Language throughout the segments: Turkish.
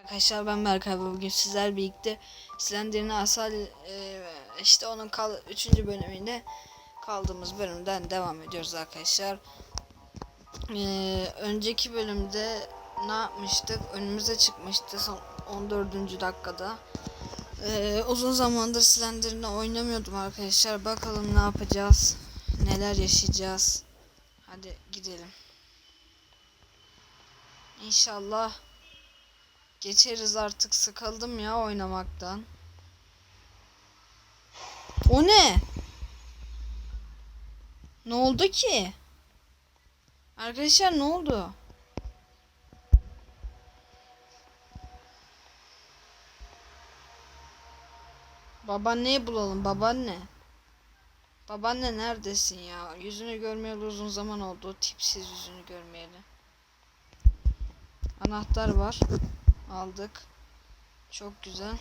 Arkadaşlar ben Berkay bugün sizler birlikte Slender'in Asal e, işte onun kal 3. bölümünde kaldığımız bölümden devam ediyoruz arkadaşlar. E, önceki bölümde ne yapmıştık? Önümüze çıkmıştı son 14. dakikada. E, uzun zamandır Slender'ini oynamıyordum arkadaşlar. Bakalım ne yapacağız? Neler yaşayacağız? Hadi gidelim. İnşallah Geçeriz artık sıkıldım ya oynamaktan. O ne? Ne oldu ki? Arkadaşlar ne oldu? Babaanneyi bulalım babaanne. Babaanne neredesin ya? Yüzünü görmeyeli uzun zaman oldu. O tipsiz yüzünü görmeyeli. Anahtar var. Aldık. Çok güzel.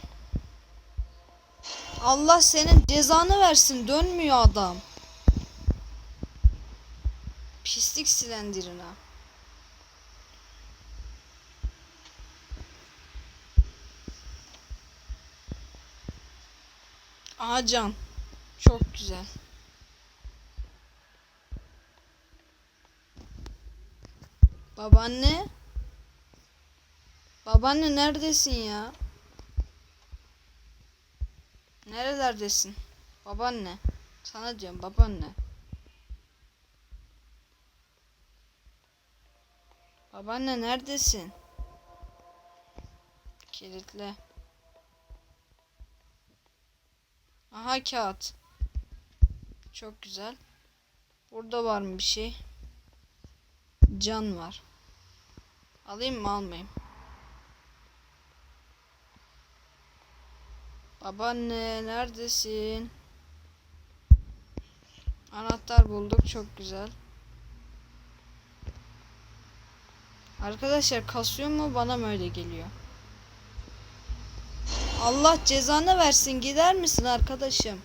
Allah senin cezanı versin. Dönmüyor adam. Pislik silendirine. Aha. Çok güzel. Babaanne. Babaanne neredesin ya? Nerelerdesin? Babaanne. Sana diyorum babaanne. Babaanne neredesin? Kilitle. Aha kağıt. Çok güzel. Burada var mı bir şey? Can var. Alayım mı almayayım? Babaanne neredesin? Anahtar bulduk çok güzel. Arkadaşlar kasıyor mu bana mı öyle geliyor? Allah cezanı versin gider misin arkadaşım?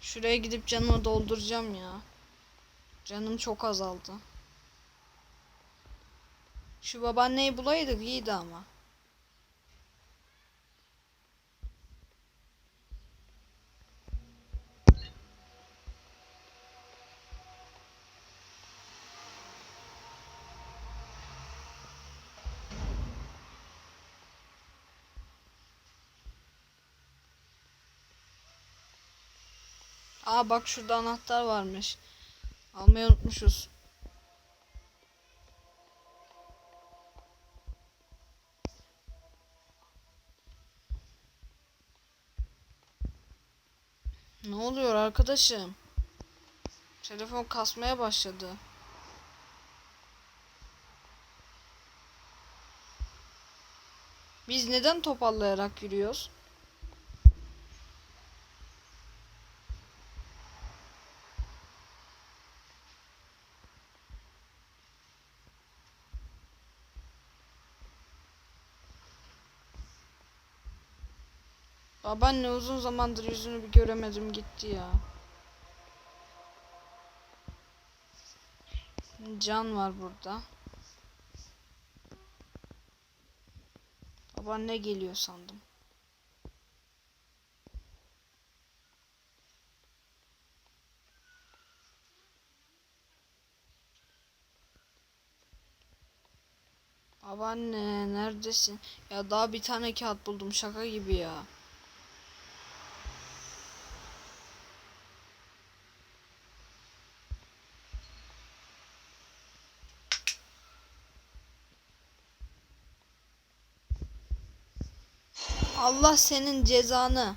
Şuraya gidip canımı dolduracağım ya. Canım çok azaldı. Şu babaanneyi bulaydık iyiydi ama. Aa bak şurada anahtar varmış. Almayı unutmuşuz. Ne oluyor arkadaşım? Telefon kasmaya başladı. Biz neden topallayarak yürüyoruz? Babaanne uzun zamandır yüzünü bir göremedim gitti ya. Can var burada. Babaanne geliyor sandım. Babaanne neredesin? Ya daha bir tane kağıt buldum şaka gibi ya. Allah senin cezanı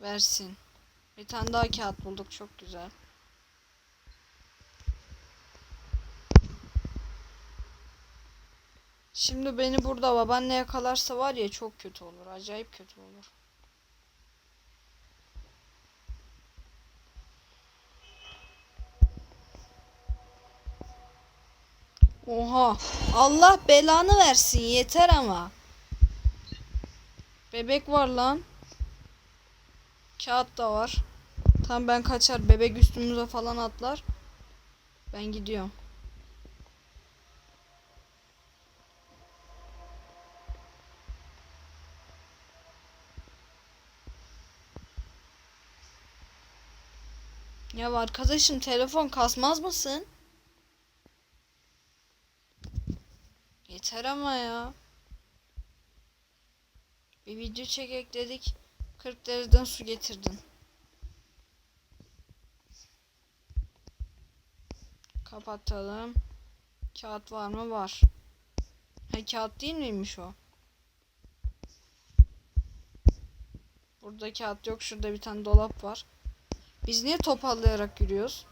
versin. Bir tane daha kağıt bulduk çok güzel. Şimdi beni burada babaanne yakalarsa var ya çok kötü olur. Acayip kötü olur. Oha. Allah belanı versin yeter ama. Bebek var lan. Kağıt da var. Tamam ben kaçar. Bebek üstümüze falan atlar. Ben gidiyorum. Ya arkadaşım telefon kasmaz mısın? Yeter ama ya. Bir video çekek dedik. 40 dereceden su getirdin. Kapatalım. Kağıt var mı? Var. Ha kağıt değil miymiş o? Burada kağıt yok. Şurada bir tane dolap var. Biz niye topallayarak yürüyoruz?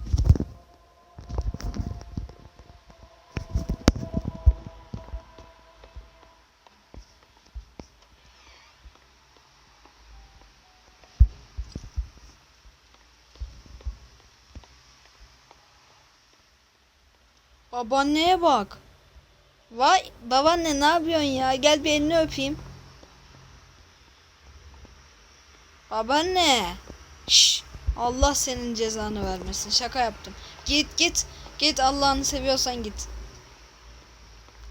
Babaanneye bak. Vay babaanne ne yapıyorsun ya? Gel bir elini öpeyim. Babaanne. Şş, Allah senin cezanı vermesin. Şaka yaptım. Git git. Git Allah'ını seviyorsan git.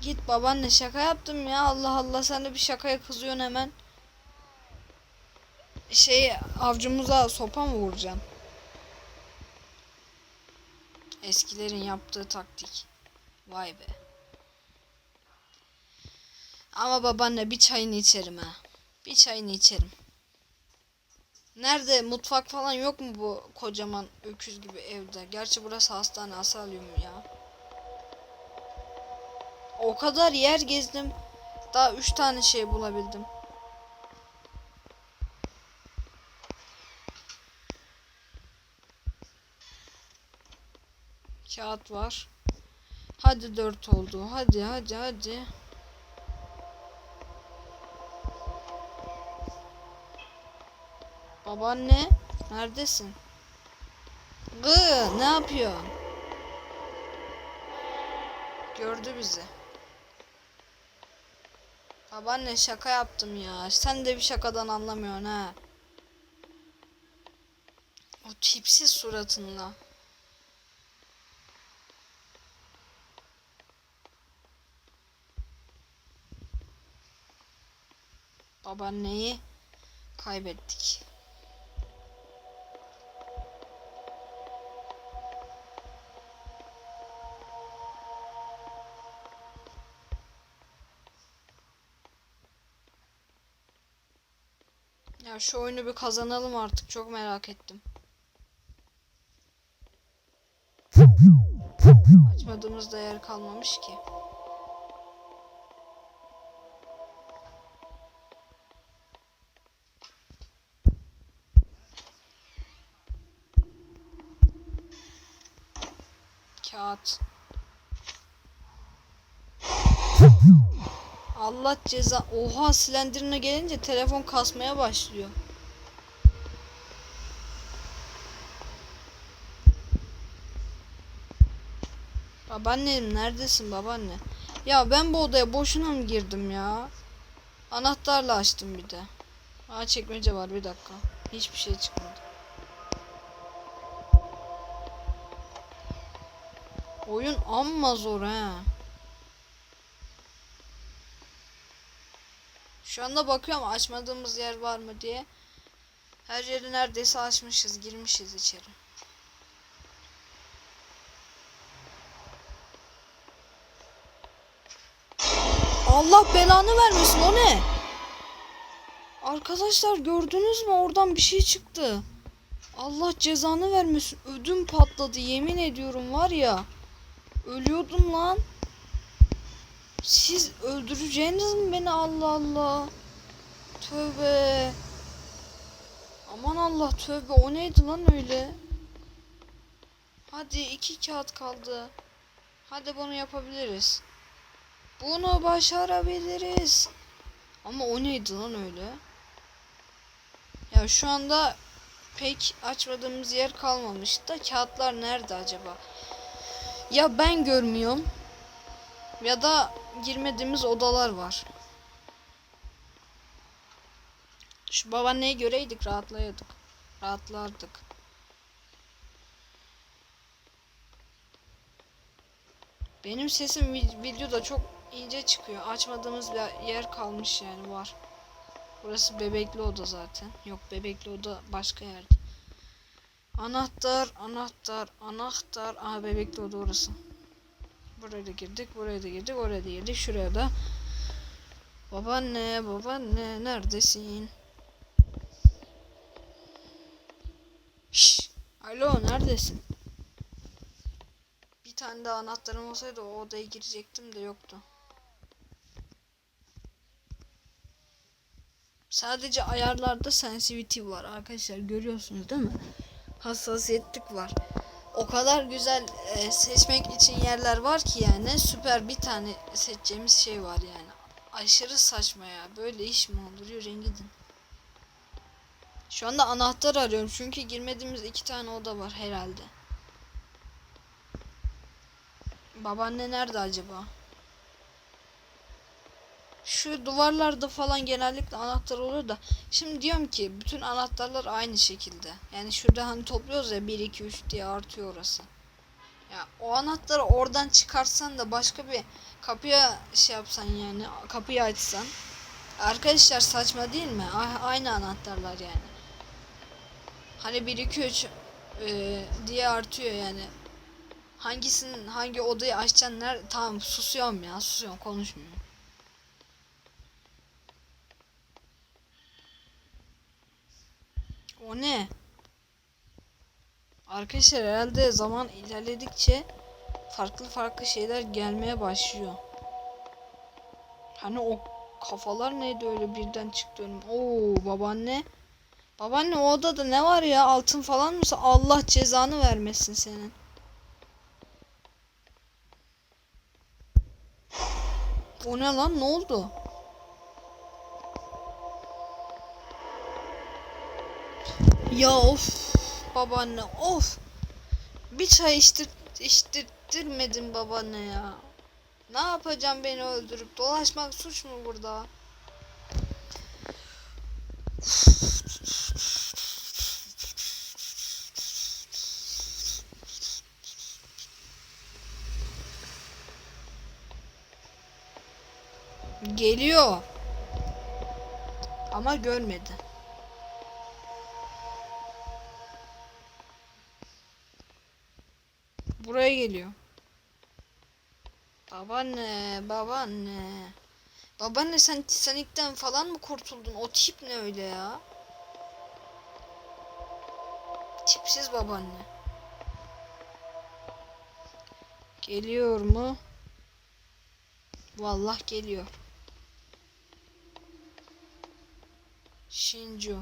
Git babaanne şaka yaptım ya. Allah Allah sen de bir şakaya kızıyorsun hemen. Şey avcumuza sopa mı vuracaksın? Eskilerin yaptığı taktik. Vay be. Ama babaanne bir çayını içerim ha. Bir çayını içerim. Nerede mutfak falan yok mu bu kocaman öküz gibi evde? Gerçi burası hastane asalyum ya. O kadar yer gezdim. Daha üç tane şey bulabildim. Kağıt var. Hadi dört oldu. Hadi hadi hadi. Babaanne neredesin? Gı ne yapıyor? Gördü bizi. Babaanne şaka yaptım ya. Sen de bir şakadan anlamıyorsun ha. O tipsiz suratınla. Babaanneyi kaybettik. Ya şu oyunu bir kazanalım artık. Çok merak ettim. Açmadığımızda yer kalmamış ki. Kağıt. Allah ceza. Oha silendirine gelince telefon kasmaya başlıyor. Babaannem neredesin babaanne? Ya ben bu odaya boşuna mı girdim ya? Anahtarla açtım bir de. Aa çekmece var bir dakika. Hiçbir şey çıkmadı. Oyun amma zor ha. Şu anda bakıyorum açmadığımız yer var mı diye. Her yeri neredeyse açmışız, girmişiz içeri. Allah belanı vermesin o ne? Arkadaşlar gördünüz mü oradan bir şey çıktı. Allah cezanı vermesin. Ödüm patladı yemin ediyorum var ya. Ölüyordum lan. Siz öldüreceğiniz mi beni Allah Allah. Tövbe. Aman Allah tövbe o neydi lan öyle? Hadi iki kağıt kaldı. Hadi bunu yapabiliriz. Bunu başarabiliriz. Ama o neydi lan öyle? Ya şu anda pek açmadığımız yer kalmamış da kağıtlar nerede acaba? ya ben görmüyorum ya da girmediğimiz odalar var. Şu babaanneye göreydik rahatlayırdık. Rahatlardık. Benim sesim videoda çok ince çıkıyor. Açmadığımız bir yer kalmış yani var. Burası bebekli oda zaten. Yok bebekli oda başka yerde. Anahtar, anahtar, anahtar. Aha bebekli oda orası. Buraya da girdik, buraya da girdik, oraya da girdik. Şuraya da. Babaanne, babaanne neredesin? Şşş. Alo neredesin? Bir tane daha anahtarım olsaydı o odaya girecektim de yoktu. Sadece ayarlarda sensitivity var arkadaşlar görüyorsunuz değil mi? Hassasiyetlik var. O kadar güzel e, seçmek için yerler var ki yani süper bir tane seçeceğimiz şey var yani. Aşırı saçma ya. Böyle iş mi olur? Yürüyün gidin. Şu anda anahtar arıyorum çünkü girmediğimiz iki tane oda var herhalde. Babaanne nerede acaba? Şu duvarlarda falan genellikle anahtar oluyor da şimdi diyorum ki bütün anahtarlar aynı şekilde. Yani şurada hani topluyoruz ya 1 2 3 diye artıyor orası. Ya o anahtarı oradan çıkarsan da başka bir kapıya şey yapsan yani kapıyı açsan. Arkadaşlar saçma değil mi? Aynı anahtarlar yani. Hani 1 2 3 e, diye artıyor yani. Hangisinin hangi odayı açacaksın tamam susuyorum ya susuyorum konuşmuyorum. O ne? Arkadaşlar herhalde zaman ilerledikçe farklı farklı şeyler gelmeye başlıyor. Hani o kafalar neydi öyle birden çıktı önüme. Oo babaanne. Babaanne o odada ne var ya altın falan mı? Allah cezanı vermesin senin. O ne lan ne oldu? Ya of babaanne of. Bir çay içtir içtirttirmedin babaanne ya. Ne yapacağım beni öldürüp dolaşmak suç mu burada? Geliyor. Ama görmedi. Buraya geliyor. Babaanne, babaanne. Babaanne sen Titanic'ten falan mı kurtuldun? O tip ne öyle ya? Tipsiz babaanne. Geliyor mu? Vallahi geliyor. Shinju.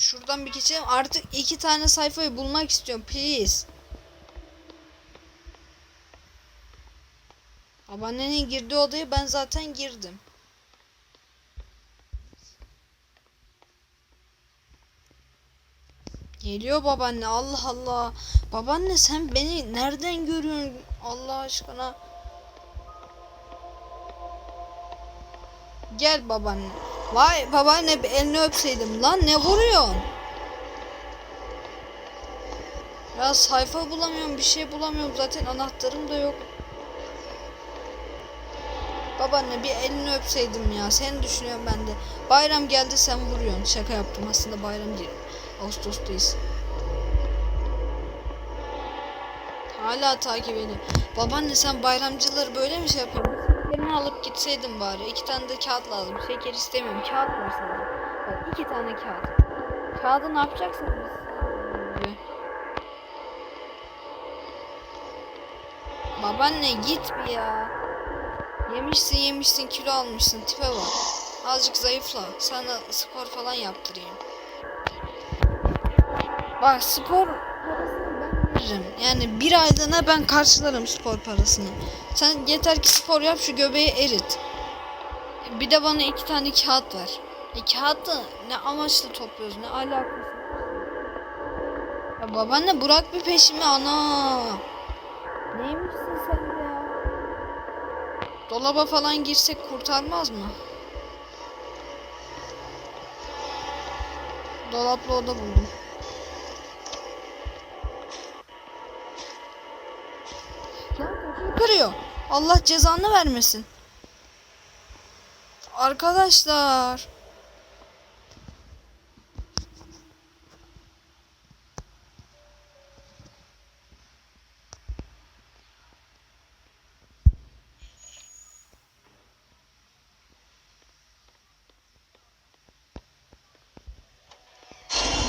Şuradan bir geçelim. Artık iki tane sayfayı bulmak istiyorum. Please. Babaannenin girdiği odaya ben zaten girdim. Geliyor babaanne. Allah Allah. Babaanne sen beni nereden görüyorsun? Allah aşkına. Gel babaanne. Vay babaanne elini öpseydim. Lan ne vuruyorsun? Ya sayfa bulamıyorum. Bir şey bulamıyorum. Zaten anahtarım da yok. Babaanne bir elini öpseydim ya. Seni düşünüyorum ben de. Bayram geldi sen vuruyorsun. Şaka yaptım aslında bayram değil. Ağustos'tayız. Hala takip ediyor. Babaanne sen bayramcıları böyle mi şey yapıyorsun? Şekerini alıp gitseydin bari. İki tane de kağıt lazım. Şeker istemiyorum. Kağıt ver sadece. Bak iki tane kağıt. Kağıdı ne yapacaksın? Babaanne git bir ya. Yemişsin yemişsin kilo almışsın tipe bak. Azıcık zayıfla. Sana spor falan yaptırayım. Bak spor veririm. Yani bir aylığına ben karşılarım spor parasını. Sen yeter ki spor yap şu göbeği erit. Bir de bana iki tane kağıt ver. E kağıdı ne amaçla topluyoruz ne alakası? Ya babaanne bırak bir peşimi ana. Neymişsin sen de ya? Dolaba falan girsek kurtarmaz mı? Dolaplı oda buldum. Kırıyor. Allah cezanı vermesin. Arkadaşlar.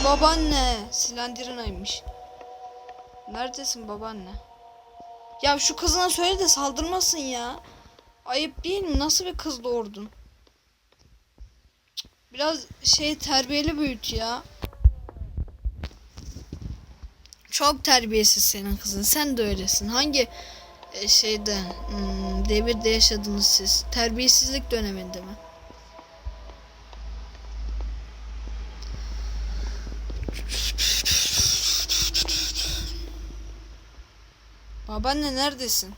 Babaanne. Silendirinaymış. Neredesin babaanne? Ya şu kızına söyle de saldırmasın ya. Ayıp değil mi? Nasıl bir kız doğurdun? Biraz şey terbiyeli büyüt ya. Çok terbiyesiz senin kızın. Sen de öylesin. Hangi e, şeyde hmm, devirde yaşadınız siz? Terbiyesizlik döneminde mi? Babaanne neredesin?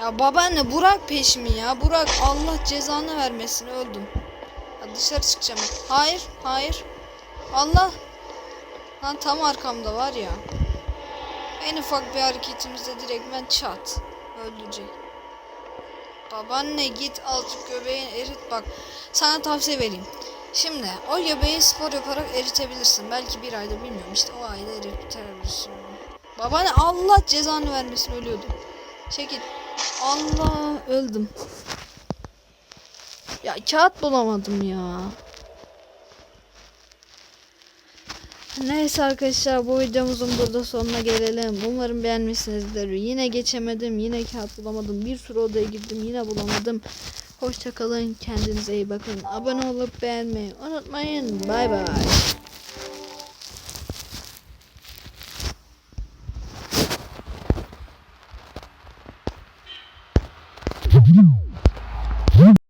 Ya babaanne Burak peşimi ya. Burak Allah cezanı vermesin öldüm. Ya dışarı çıkacağım. Hayır, hayır. Allah. Lan tam arkamda var ya. En ufak bir hareketimizde direkt ben çat. Öldürecek. Babaanne git azıcık göbeğini erit bak. Sana tavsiye vereyim. Şimdi o göbeği spor yaparak eritebilirsin. Belki bir ayda bilmiyorum işte o ayda eritebilirsin. Babaanne Allah cezanı vermesin ölüyordu. Çekil. Allah öldüm. Ya kağıt bulamadım ya. Neyse arkadaşlar bu videomuzun burada sonuna gelelim. Umarım beğenmişsinizdir. Yine geçemedim. Yine kağıt bulamadım. Bir sürü odaya girdim. Yine bulamadım. Hoşçakalın. Kendinize iyi bakın. Abone olup beğenmeyi unutmayın. Bay bay.